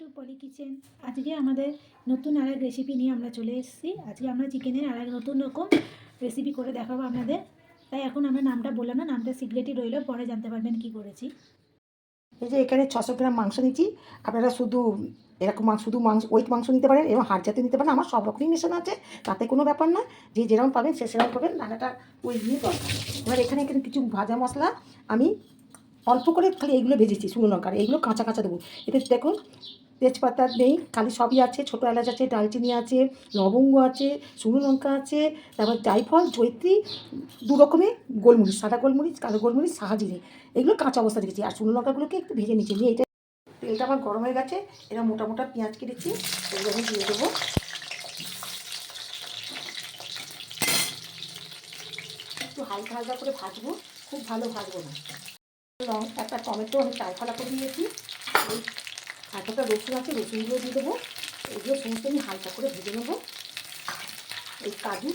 Two পলি kitchen. আজকে আমাদের নতুন আরেক রেসিপি নিয়ে আমরা চলে এসেছি। আজকে আমরা চিকেনের আরেক নতুন রকম রেসিপি করে দেখাবো আপনাদের। তাই এখন আমরা নামটা বললাম না, নামটা সিক্রেটই রইল, পরে জানতে পারবেন কি করেছি। এই যে এখানে ছশো গ্রাম মাংস নিচ্ছি আপনারা শুধু এরকম শুধু মাংস ওয়েট মাংস নিতে পারেন এবং হাড় জাতীয় নিতে পারেন। আমার সব রকমই মেশানো আছে, তাতে কোনো ব্যাপার না যে যেরকম পাবেন, সে সেরকম পাবেন। রান্নাটা ওই দিয়ে এবার এখানে এখানে কিছু ভাজা মশলা আমি অল্প করে খালি এইগুলো ভেজেছি, শুকনো লঙ্কার এইগুলো কাঁচা কাঁচা দেবো। এতে দেখুন তেজপাতা নেই খালি সবই আছে, ছোটো এলাচ আছে দালচিনি আছে, লবঙ্গ আছে, শুকনো লঙ্কা আছে, তারপর জায়ফল জৈত্রী দু রকমের গোলমরিচ, সাদা গোলমরিচ, কালো গোলমরিচ সাহাজিরে এগুলো কাঁচা অবস্থা রেখেছি আর শুকনো লঙ্কাগুলোকে একটু ভেজে নিচ্ছি নিয়ে এটা তেলটা আমার গরম হয়ে গেছে এরা মোটা মোটা পেঁয়াজ কেটেছি, এগুলো আমি দিয়ে দেবো। একটু হালকা হালকা করে ভাজবো, খুব ভালো ভাজবো না। একটা টমেটো, আমি চাল ফালা করে দিয়েছি হালকাটা রসুন আছে, রসুনগুলো দিয়ে দেবো। এগুলো সমস্ত আমি হালকা করে ভেজে নেব। এই কাজু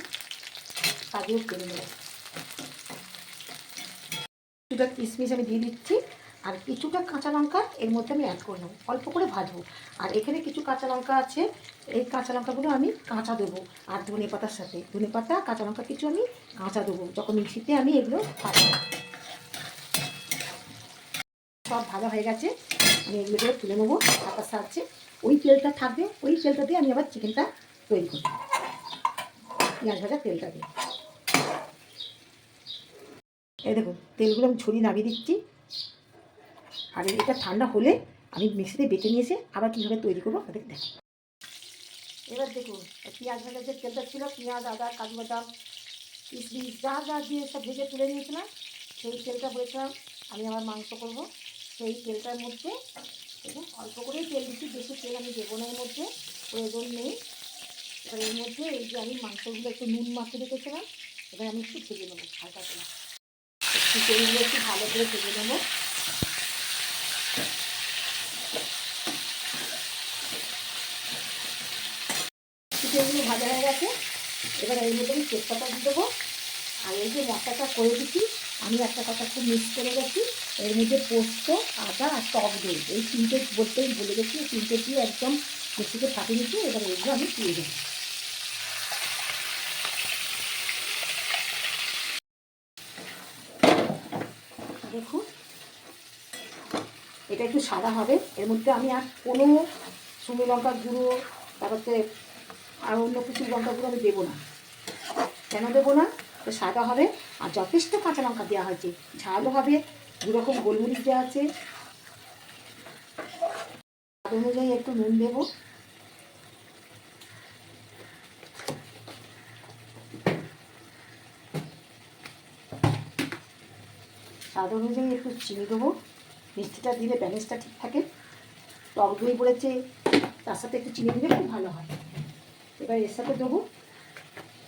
কাজুও করে নেব কিছুটা কিশমিশ আমি দিয়ে দিচ্ছি, আর কিছুটা কাঁচা লঙ্কা এর মধ্যে আমি অ্যাড করে নেব। অল্প করে ভাজবো। আর এখানে কিছু কাঁচা লঙ্কা আছে, এই কাঁচা লঙ্কাগুলো আমি কাঁচা দেবো, আর ধনে পাতার সাথে। ধনে পাতা, কাঁচা লঙ্কা কিছু আমি কাঁচা দেবো। যখন মিক্সিতে আমি এগুলো পাবো সব ভালো হয়ে গেছে। আমি এগুলো তুলে নেব হাতার সাহায্যে ওই তেলটা থাকবে, ওই তেলটা দিয়ে আমি আবার চিকেনটা তৈরি করব। পেঁয়াজ ভাজা তেলটা দিয়ে। এই দেখুন তেলগুলো আমি ছড়িয়ে নামিয়ে দিচ্ছি। আর এটা ঠান্ডা হলে আমি মিক্সিতে বেটে নিয়ে এসে আবার কীভাবে তৈরি করব আপনাদের দেখো এবার দেখুন পেঁয়াজ ভাজার যে তেলটা ছিল, পেঁয়াজ, আদা, কাজু বাদাম কিশমিশ যা যা দিয়ে সব ভেজে তুলে নিয়েছিলাম, সেই তেলটা বলেছিলাম আমি আমার মাংস করব। সেই তেলটার মধ্যে দেখুন অল্প করেই তেল দিচ্ছি, বেশি তেল আমি দেবো না এর মধ্যে, প্রয়োজন নেই। এবার এর মধ্যে এই যে আমি মাংসগুলো একটু নুন মাখিয়ে রেখেছিলাম, এবার আমি একটু ভেজে নেব হালকা করে। তেলগুলো একটু ভালো করে ভেজে নেব। চিকেনগুলো ভাজা হয়ে গেছে, এবার এর মধ্যে আমি তেজপাতা দিয়ে দেবো। আর এই যে মশলাটা করে দিচ্ছি আমি একটা কথা খুব মিস করে গেছি। এর মধ্যে পোস্ত, আদা আর টক দই। এই তিনটে বলতে আমি ভুলে গেছি, এই তিনটে দিয়ে একদম মিক্সিতে ফাটিয়ে নিচ্ছি এবার এগুলো আমি দিয়ে দেবো। দেখুন, এটা একটু সাদা হবে। এর মধ্যে আমি আর কোনো শুকনো লঙ্কার গুঁড়ো, তারপরে আর অন্য কিছু লঙ্কা গুঁড়ো আমি দেবো না। কেন দেবো না? তো সাদা হবে আর যথেষ্ট কাঁচা লঙ্কা দেওয়া হয়েছে। ঝালও হবে দু রকম গোলমরিচ দেওয়া আছে। অনুযায়ী একটু নুন দেবো। স্বাদ অনুযায়ী একটু চিনি দেবো। মিষ্টিটা দিলে ব্যালেন্সটা ঠিক থাকে। টক দই পড়েছে, তার সাথে একটু চিনি দিলে খুব ভালো হয়। এবার এর সাথে দেবো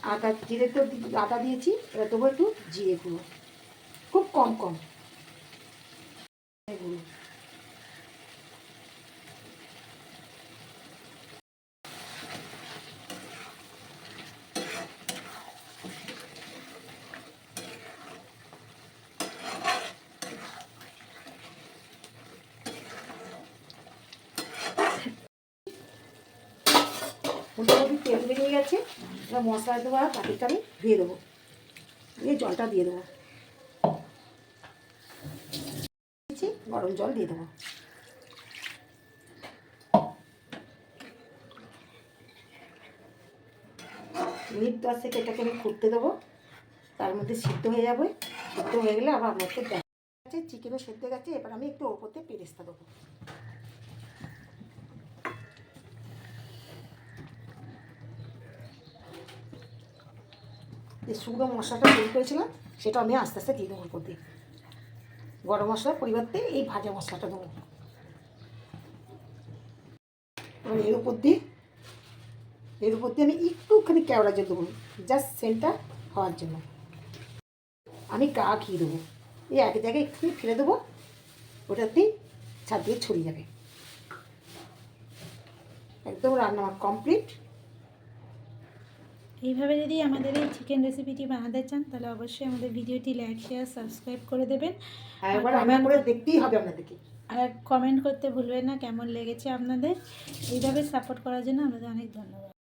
আদা জিরে তো আটা দিয়েছি এবার দেবো একটু জিরে গুঁড়ো। খুব কম কম জিরে গুঁড়ো ফুলকপি তেল বেরিয়ে গেছে। এবার মশলা আর বাটিটা আমি ধুয়ে দেবো। দিয়ে জলটা দিয়ে দেবো। গরম জল দিয়ে দেবো। মিনিট দশ থেকে এটাকে আমি ফুটতে দেবো। তার মধ্যে সিদ্ধ হয়ে যাবে। সিদ্ধ হয়ে গেলে আবার আমাকে দেখা গেছে চিকেনও সেদ্ধ গেছে। এবার আমি একটু ওপরতে পেরেস্তা দেবো। যে শুকনো মশলাটা তৈরি করেছিলাম, সেটা আমি আস্তে আস্তে দিয়ে দেবো উপর দিয়ে। গরম মশলার পরিবর্তে এই ভাজা মশলাটা দেবো। এবার এর উপর দিয়ে, এর উপর দিয়ে আমি একটুখানি কেওড়া জল দেবো জাস্ট সেন্টটা হওয়ার জন্য। আমি গা ঘি দেবো। এই এক জায়গায় একটুখানি ফেলে দেবো ওটাতেই ছাদ দিয়ে ছড়িয়ে যাবে। একদম রান্না আমার কমপ্লিট এইভাবে যদি আমাদের এই চিকেন রেসিপিটি বানাতে চান তাহলে অবশ্যই আমাদের ভিডিওটি লাইক শেয়ার সাবস্ক্রাইব করে দেবেন। হ্যাঁ রান্না করে দেখতেই হবে আপনাদেরকে। আর কমেন্ট করতে ভুলবেন না কেমন লেগেছে আপনাদের? এইভাবে সাপোর্ট করার জন্য আমাদের অনেক ধন্যবাদ।